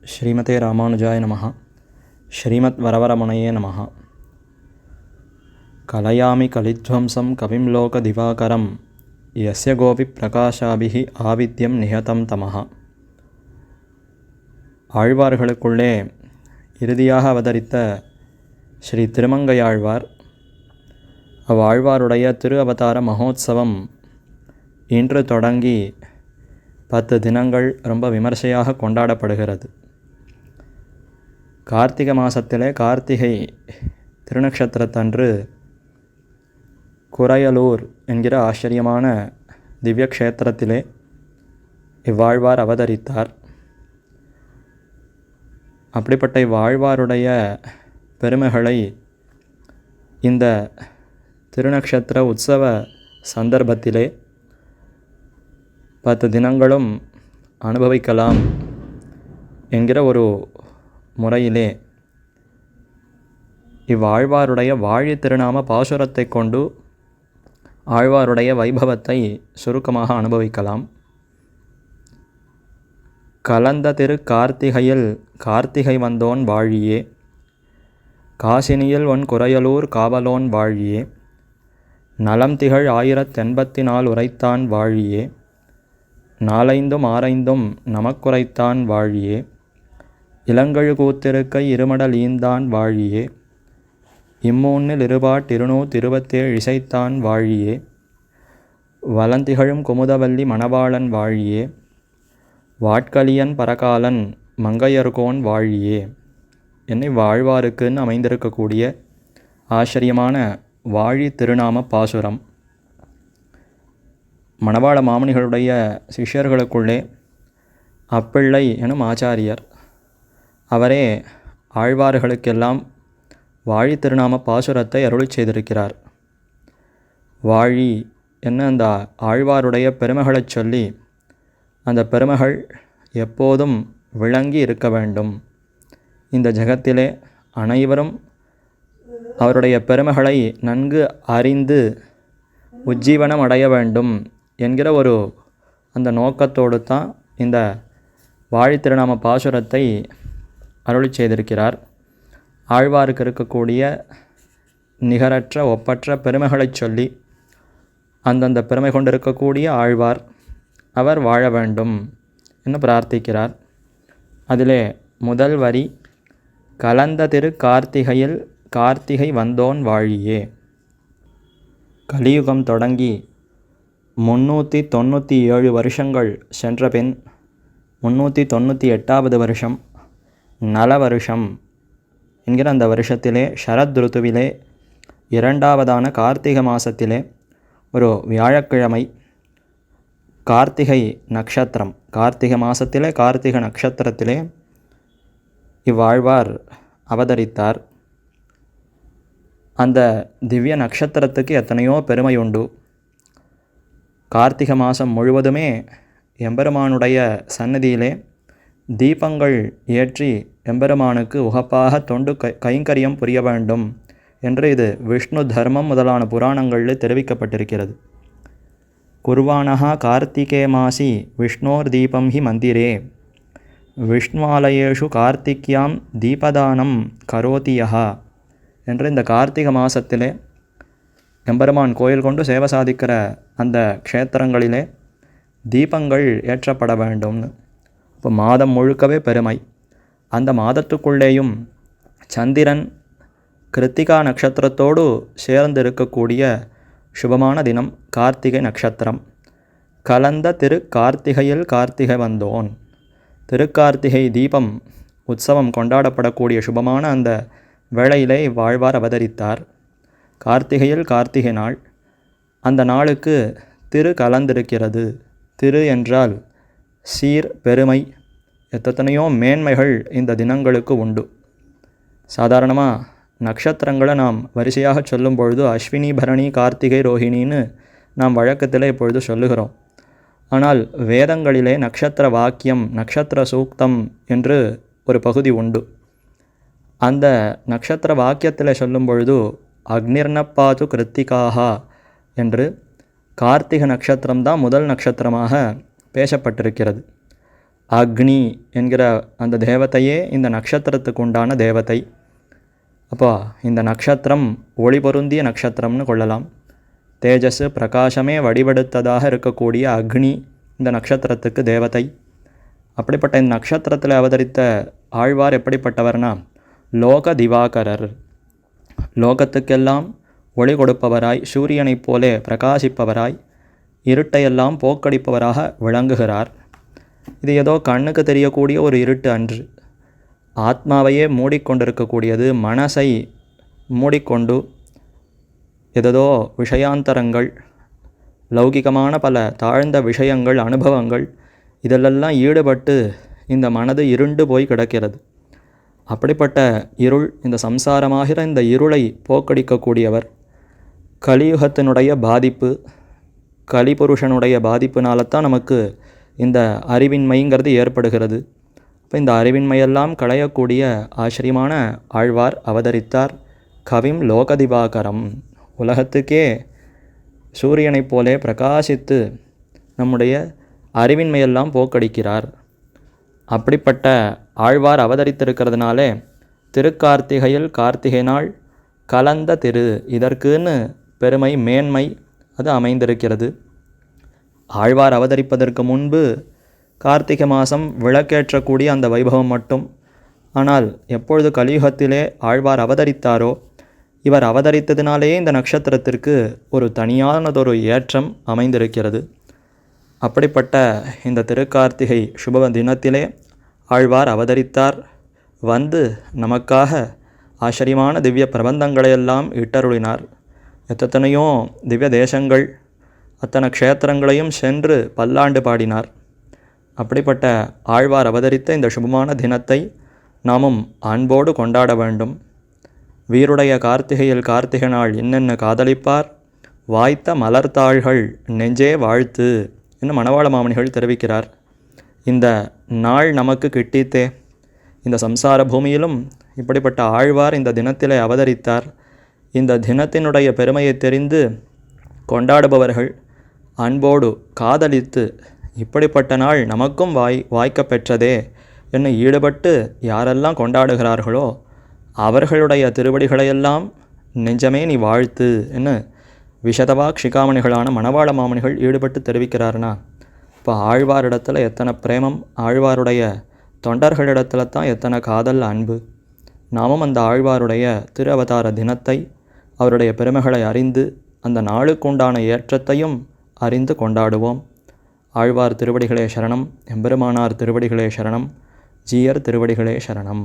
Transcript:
ஸ்ரீமதே ராமானுஜாய நமஹா. ஸ்ரீமத் வரவரமணையே நமஹா. கலயாமி கலித்வம்சம் கவிம் லோக திவாகரம். யஸ்ய கோபி பிரகாஷாபிகி ஆவித்யம் நிஹதம் தமஹா. ஆழ்வார்களுக்குள்ளே இறுதியாக அவதரித்த ஸ்ரீ திருமங்கையாழ்வார் அவ்வாழ்வாருடைய திரு அவதார மகோத்சவம் இன்று தொடங்கி பத்து தினங்கள் ரொம்ப விமர்சையாக கொண்டாடப்படுகிறது. கார்த்திகை மாதத்திலே கார்த்திகை திருநக்ஷத்திரத்தன்று குறையலூர் என்கிற ஆச்சரியமான திவ்ய க்ஷேத்திரத்திலே இவ்வாழ்வார் அவதரித்தார். அப்படிப்பட்ட இவ்வாழ்வாருடைய பெருமைகளை இந்த திருநக்ஷத்திர உற்சவ சந்தர்ப்பத்திலே பத்து தினங்களும் அனுபவிக்கலாம் என்கிற ஒரு முறையிலே. இவ்வாழ்வாருடைய வாழி திருநாம பாசுரத்தை கொண்டு ஆழ்வாருடைய வைபவத்தை சுருக்கமாக அனுபவிக்கலாம். கலந்த திரு கார்த்திகையில் கார்த்திகை வந்தோன் வாழியே. காசினியில் ஒன் குறையலூர் காவலோன் வாழியே. நலம் திகழ் ஆயிரத்தெண்பத்தி நாள் உரைத்தான் வாழியே. நாலைந்தும் ஆரைந்தும் நமக்குரைத்தான் வாழியே. இளங்கழு கூத்திருக்கை இருமடல் ஈந்தான் வாழியே. இம்மூன்னில் இருபாட் இருநூத் இருபத்தேழு இசைத்தான் வாழியே. வலந்திகழும் குமுதவல்லி மணவாளன் வாழியே. வாட்களியன் பரகாலன் மங்கையர்கோன் வாழியே. என்னை வாழ்வாருக்குன்னு அமைந்திருக்கக்கூடிய ஆச்சரியமான வாழி திருநாம பாசுரம். மணவாள மாமனிகளுடைய சிஷ்யர்களுக்குள்ளே அப்பிள்ளை எனும் ஆச்சாரியர் அவரே ஆழ்வார்களுக்கெல்லாம் வாழி திருநாம பாசுரத்தை அருளி செய்திருக்கிறார். வாழி என்ன அந்த ஆழ்வாருடைய பெருமைகளைச் சொல்லி அந்த பெருமைகள் எப்போதும் விளங்கி இருக்க வேண்டும். இந்த ஜகத்திலே அனைவரும் அவருடைய பெருமைகளை நன்கு அறிந்து உஜ்ஜீவனம் அடைய வேண்டும் என்கிற ஒரு அந்த நோக்கத்தோடு தான் இந்த வாழித்திருநாம பாசுரத்தை அருளி செய்திருக்கிறார் ஆழ்வாருக்கு இருக்கக்கூடிய நிகரற்ற ஒப்பற்ற பெருமைகளைச் சொல்லி அந்தந்த பெருமை கொண்டிருக்கக்கூடிய ஆழ்வார் அவர் வாழ வேண்டும் என்று பிரார்த்திக்கிறார். அதிலே முதல் வரி கலந்த திரு கார்த்திகையில் கார்த்திகை வந்தோன் வாழியே. கலியுகம் தொடங்கி முன்னூற்றி தொண்ணூற்றி ஏழு வருஷங்கள் சென்ற பின் முன்னூற்றி தொண்ணூற்றி எட்டாவது வருஷம் நல வருஷம் என்கிற அந்த வருஷத்திலே சரத் ருத்துவிலே இரண்டாவதான கார்த்திகை மாதத்திலே ஒரு வியாழக்கிழமை கார்த்திகை நட்சத்திரம். கார்த்திகை மாதத்திலே கார்த்திகை நட்சத்திரத்திலே இவ்வாழ்வார் அவதரித்தார். அந்த திவ்ய நட்சத்திரத்துக்கு எத்தனையோ பெருமை உண்டு. கார்த்திகை மாதம் முழுவதுமே எம்பெருமானுடைய சன்னதியிலே தீபங்கள் ஏற்றி எம்பெருமானுக்கு உகப்பாக தொண்டு கை கைங்கரியம் புரிய வேண்டும் என்று இது விஷ்ணு தர்மம் முதலான புராணங்களில் தெரிவிக்கப்பட்டிருக்கிறது. குர்வானஹா கார்த்திகே மாசி விஷ்ணோர் தீபம் ஹி மந்திரே. விஷ்ணுவாலயேஷு கார்த்திக்யாம் தீபதானம் கரோதியா என்று இந்த கார்த்திகை மாதத்திலே எம்பெருமான் கோயில் கொண்டு சேவை சாதிக்கிற அந்த க்ஷேத்திரங்களிலே தீபங்கள் ஏற்றப்பட வேண்டும்னு இப்போ மாதம் முழுக்கவே பெருமை. அந்த மாதத்துக்குள்ளேயும் சந்திரன் கிருத்திகா நட்சத்திரத்தோடு சேர்ந்து இருக்கக்கூடிய சுபமான தினம் கார்த்திகை நட்சத்திரம். கலந்த திரு கார்த்திகையில் கார்த்திகை வந்தோன். திருக்கார்த்திகை தீபம் உற்சவம் கொண்டாடப்படக்கூடிய சுபமான அந்த வேளையிலே வாழ்வார் அவதரித்தார். கார்த்திகையில் கார்த்திகை நாள். அந்த நாளுக்கு திரு கலந்திருக்கிறது. திரு என்றால் சீர் பெருமை எத்தனையோ மேன்மைகள் இந்த தினங்களுக்கு உண்டு. சாதாரணமாக நட்சத்திரங்களை நாம் வரிசையாக சொல்லும் பொழுது அஸ்வினி பரணி கார்த்திகை ரோஹிணின்னு நாம் வழக்கத்தில் இப்பொழுது சொல்லுகிறோம். ஆனால் வேதங்களிலே நட்சத்திர வாக்கியம் நட்சத்திர சூக்தம் என்று ஒரு பகுதி உண்டு. அந்த நட்சத்திர வாக்கியத்தில் சொல்லும் பொழுது அக்னிர்ணப்பாது கிருத்திகாகா என்று கார்த்திகை நட்சத்திரம்தான் முதல் நட்சத்திரமாக பேசப்பட்டிருக்கிறது. அக்னி என்கிற அந்த தேவதையே இந்த நட்சத்திரத்துக்கு உண்டான தேவதை. அப்போ இந்த நட்சத்திரம் ஒளி பொருந்திய நட்சத்திரம்னு கொள்ளலாம். தேஜஸ் பிரகாசமே வடிவெடுத்ததாக இருக்கக்கூடிய அக்னி இந்த நட்சத்திரத்துக்கு தேவதை. அப்படிப்பட்ட இந்த நட்சத்திரத்தில் அவதரித்த ஆழ்வார் எப்படிப்பட்டவர்னா லோக திவாகரர். லோகத்துக்கெல்லாம் ஒளி கொடுப்பவராய் சூரியனைப் போலே பிரகாசிப்பவராய் இருட்டையெல்லாம் போக்கடிப்பவராக விளங்குகிறார். இது ஏதோ கண்ணுக்கு தெரியக்கூடிய ஒரு இருட்டு அன்று. ஆத்மாவையே மூடிக்கொண்டிருக்கக்கூடியது மனசை மூடிக்கொண்டு எதோ விஷயாந்தரங்கள் லௌகிகமான பல தாழ்ந்த விஷயங்கள் அனுபவங்கள் இதிலெல்லாம் ஈடுபட்டு இந்த மனது இருண்டு போய் கிடக்கிறது. அப்படிப்பட்ட இருள் இந்த சம்சாரமாகிற இந்த இருளை போக்கடிக்கக்கூடியவர் கலியுகத்தினுடைய பாதிப்பு கலிபுருஷனுடைய பாதிப்புனால தான் நமக்கு இந்த அறிவின்மைங்கிறது ஏற்படுகிறது. இப்போ இந்த அறிவின்மையெல்லாம் களையக்கூடிய ஆச்சரியமான ஆழ்வார் அவதரித்தார். கவிம் லோகதிபாகரம் உலகத்துக்கே சூரியனைப் போலே பிரகாசித்து நம்முடைய அறிவின்மையெல்லாம் போக்கடிக்கிறார். அப்படிப்பட்ட ஆழ்வார் அவதரித்திருக்கிறதுனாலே திருக்கார்த்திகையில் கார்த்திகை நாள் கலந்த திரு. இதற்குன்னு பெருமை மேன்மை அது அமைந்திருக்கிறது. ஆழ்வார் அவதரிப்பதற்கு முன்பு கார்த்திகை மாதம் விளக்கேற்றக்கூடிய அந்த வைபவம் மட்டும். ஆனால் எப்பொழுது கலியுகத்திலே ஆழ்வார் அவதரித்தாரோ இவர் அவதரித்ததினாலேயே இந்த நட்சத்திரத்திற்கு ஒரு தனியானதொரு ஏற்றம் அமைந்திருக்கிறது. அப்படிப்பட்ட இந்த திருக்கார்த்திகை சுப தினத்திலே ஆழ்வார் அவதரித்தார். வந்து நமக்காக ஆச்சரியமான திவ்ய பிரபந்தங்களையெல்லாம் இட்டருளினார். எத்தனையோ திவ்ய தேசங்கள் அத்தனை க்ஷேத்திரங்களையும் சென்று பல்லாண்டு பாடினார். அப்படிப்பட்ட ஆழ்வார் அவதரித்த இந்த சுபமான தினத்தை நாமும் அன்போடு கொண்டாட வேண்டும். வீருடைய கார்த்திகையில் கார்த்திகை நாள் என்னென்ன காதலிப்பார்? வாய்த்த மலர்த்தாள்கள் நெஞ்சே வாழ்த்து என்று மணவாள மாமனிகள் தெரிவிக்கிறார். இந்த நாள் நமக்கு கிட்டித்தே. இந்த சம்சார பூமியிலும் இப்படிப்பட்ட ஆழ்வார் இந்த தினத்திலே அவதரித்தார். இந்த தினத்தினுடைய பெருமையை தெரிந்து கொண்டாடுபவர்கள் அன்போடு காதலித்து இப்படிப்பட்ட நாள் நமக்கும் வாய் வாய்க்க பெற்றதே என்று ஈடுபட்டு யாரெல்லாம் கொண்டாடுகிறார்களோ அவர்களுடைய திருவடிகளையெல்லாம் நெஞ்சமே நீ வாழ்த்து என்று விஷதவாக் சிகாமணிகளான மணவாள மாமணிகள் ஈடுபட்டு தெரிவிக்கிறார்னா இப்போ ஆழ்வாரிடத்தில் எத்தனை பிரேமம் ஆழ்வாருடைய தொண்டர்களிடத்தில் தான் எத்தனை காதல் அன்பு. நாமும் அந்த ஆழ்வாருடைய திரு அவதார தினத்தை அவருடைய பெருமைகளை அறிந்து அந்த நாளுக்குண்டான ஏற்றத்தையும் அறிந்து கொண்டாடுவோம். ஆழ்வார் திருவடிகளே சரணம் எம்பெருமானார் திருவடிகளே சரணம் ஜீயர் திருவடிகளே சரணம்.